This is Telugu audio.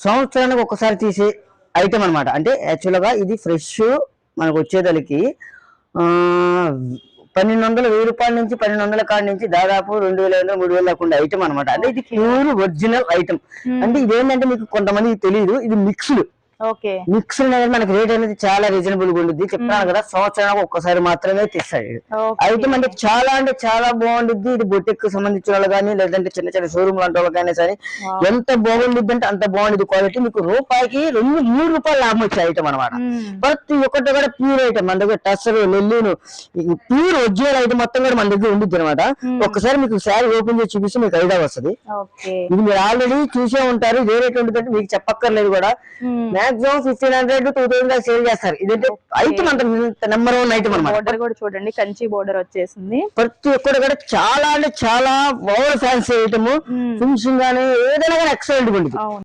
సంవత్సరానికి ఒకసారి తీసే ఐటమ్ అన్నమాట. అంటే యాక్చువల్గా ఇది ఫ్రెష్ మనకు వచ్చేదలికి ఆ, పన్నెండు వందల వెయ్యి రూపాయల నుంచి పన్నెండు వందల కాడ నుంచి దాదాపు రెండు వేల ఐదు మూడు వేల దాకా ఐటమ్ అనమాట అంటే ఇది ప్యూర్ ఒరిజినల్ ఐటమ్ అంటే ఇదేంటంటే మీకు కొంతమందికి తెలియదు ఇది మిక్స్డ్ ఓకే. మిక్స్ అనేది మనకి రేట్ అనేది చాలా రీజనబుల్గా ఉంటుంది చెప్తాను కదా సంవత్సరానికి ఒక్కసారి మాత్రమే తీస్తాడు. ఐటమ్ అంటే చాలా అంటే చాలా బాగుంటుంది ఇది బొటిక్ సంబంధించిన వాళ్ళు కానీ లేదంటే చిన్న చిన్న షోరూమ్ లాంటి వాళ్ళకైనా సరే ఎంత బాగుంటుంది అంటే అంత బాగుంటుంది క్వాలిటీ మీకు రూపాయికి రెండు మూడు రూపాయలు లాభం వచ్చే ఐటమ్ అనమాట ప్రతి ఒక్కటి కూడా ప్యూర్ ఐటమ్ మన దగ్గర tussar Nellore pure original item మొత్తం కూడా మన దగ్గర ఉంటుంది అనమాట ఒక్కసారి మీకు శారీ ఓపెన్ చేసి చూపిస్తే మీకు ఐడియా వస్తుంది. ఇది మీరు ఆల్రెడీ చూసే ఉంటారు. ఇదే రేట్ ఉంటుందంటే మీకు చెప్పక్కర్లేదు కూడా. Maximum fifteen hundred two thousand దాకా సేల్ చేస్తారు. ఇదంటే? ఐటమ్ అంత నెంబర్ వన్ ఐటమ్ అనమాట బోర్డర్ కూడా చూడండి. కంచి బోర్డర్ వచ్చేసింది. ప్రతి ఒక్కటి కూడా చాలా అంటే చాలా ఓవర్ ఫ్యాన్సీ ఐటమ్ ఫినిషింగ్ కానీ ఏదైనా కానీ ఎక్సలెంట్ ఉంటుంది